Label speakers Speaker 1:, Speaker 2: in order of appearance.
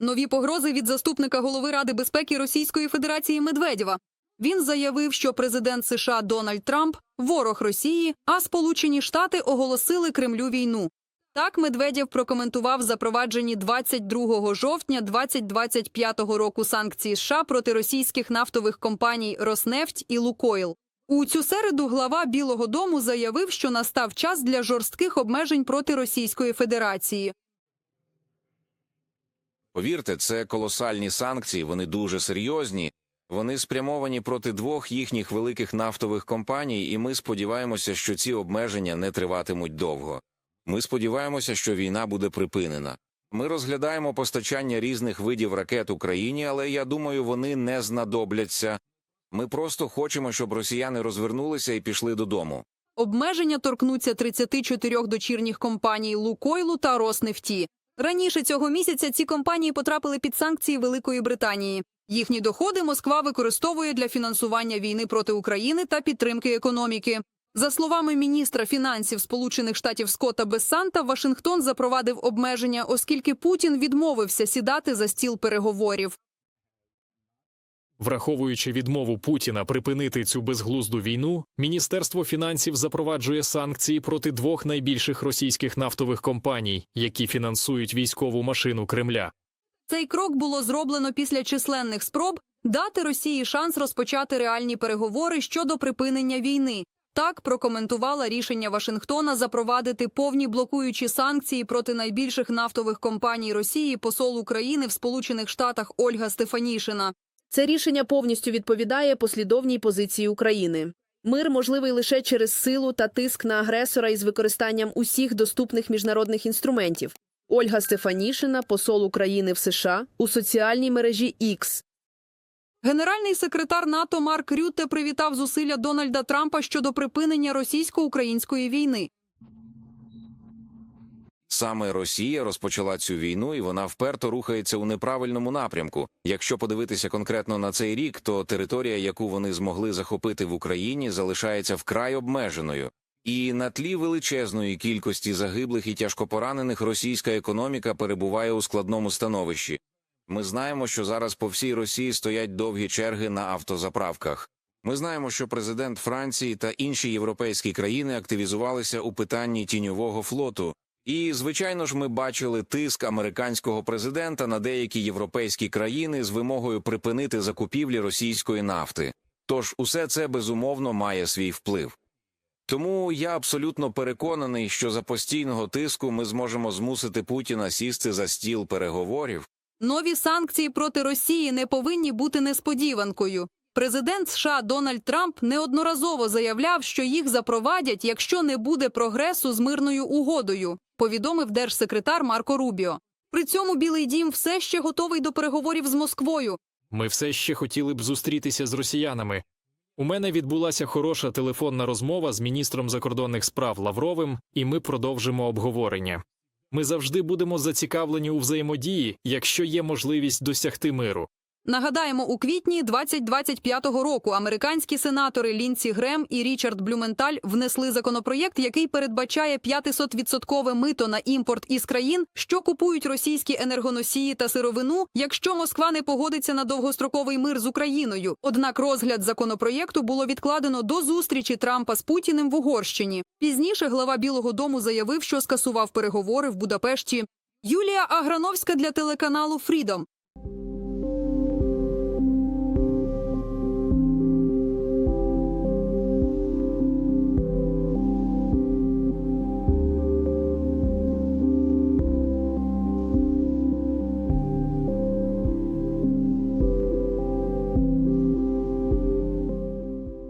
Speaker 1: Нові погрози від заступника голови Ради безпеки Російської Федерації Медведєва. Він заявив, що президент США Дональд Трамп ворог Росії, а Сполучені Штати оголосили Кремлю війну. Так Медведєв прокоментував запроваджені 22 жовтня 2025 року санкції США проти російських нафтових компаній Роснефть і Лукойл. У цю середу глава Білого Дому заявив, що настав час для жорстких обмежень проти Російської Федерації.
Speaker 2: Повірте, це колосальні санкції, вони дуже серйозні. Вони спрямовані проти двох їхніх великих нафтових компаній, і ми сподіваємося, що ці обмеження не триватимуть довго. Ми сподіваємося, що війна буде припинена. Ми розглядаємо постачання різних видів ракет Україні, але я думаю, вони не знадобляться. Ми просто хочемо, щоб росіяни розвернулися і пішли додому.
Speaker 1: Обмеження торкнуться 34 дочірніх компаній Лукойлу та Роснефті. Раніше цього місяця ці компанії потрапили під санкції Великої Британії. Їхні доходи Москва використовує для фінансування війни проти України та підтримки економіки. За словами міністра фінансів Сполучених Штатів Скотта Бессанта, Вашингтон запровадив обмеження, оскільки Путін відмовився сідати за стіл переговорів.
Speaker 3: Враховуючи відмову Путіна припинити цю безглузду війну, Міністерство фінансів запроваджує санкції проти двох найбільших російських нафтових компаній, які фінансують військову машину Кремля.
Speaker 1: Цей крок було зроблено після численних спроб дати Росії шанс розпочати реальні переговори щодо припинення війни. Так прокоментувала рішення Вашингтона запровадити повні блокуючі санкції проти найбільших нафтових компаній Росії посол України в Сполучених Штатах Ольга Стефанішина.
Speaker 4: Це рішення повністю відповідає послідовній позиції України. Мир можливий лише через силу та тиск на агресора із використанням усіх доступних міжнародних інструментів. Ольга Стефанішина, посол України в США, у соціальній мережі X.
Speaker 1: Генеральний секретар НАТО Марк Рютте привітав зусилля Дональда Трампа щодо припинення російсько-української війни.
Speaker 2: Саме Росія розпочала цю війну, і вона вперто рухається у неправильному напрямку. Якщо подивитися конкретно на цей рік, то територія, яку вони змогли захопити в Україні, залишається вкрай обмеженою. І на тлі величезної кількості загиблих і тяжкопоранених російська економіка перебуває у складному становищі. Ми знаємо, що зараз по всій Росії стоять довгі черги на автозаправках. Ми знаємо, що президент Франції та інші європейські країни активізувалися у питанні тіньового флоту. І, звичайно ж, ми бачили тиск американського президента на деякі європейські країни з вимогою припинити закупівлі російської нафти. Тож усе це безумовно має свій вплив. Тому я абсолютно переконаний, що за постійного тиску ми зможемо змусити Путіна сісти за стіл переговорів.
Speaker 1: Нові санкції проти Росії не повинні бути несподіванкою. Президент США Дональд Трамп неодноразово заявляв, що їх запровадять, якщо не буде прогресу з мирною угодою, повідомив держсекретар Марко Рубіо. При цьому Білий Дім все ще готовий до переговорів з Москвою.
Speaker 3: Ми все ще хотіли б зустрітися з росіянами. У мене відбулася хороша телефонна розмова з міністром закордонних справ Лавровим, і ми продовжимо обговорення. Ми завжди будемо зацікавлені у взаємодії, якщо є можливість досягти миру.
Speaker 1: Нагадаємо, у квітні 2025 року американські сенатори Лінсі Грем і Річард Блюменталь внесли законопроєкт, який передбачає 500-відсоткове мито на імпорт із країн, що купують російські енергоносії та сировину, якщо Москва не погодиться на довгостроковий мир з Україною. Однак розгляд законопроєкту було відкладено до зустрічі Трампа з Путіним в Угорщині. Пізніше глава Білого Дому заявив, що скасував переговори в Будапешті. Юлія Аграновська для телеканалу Фрідом.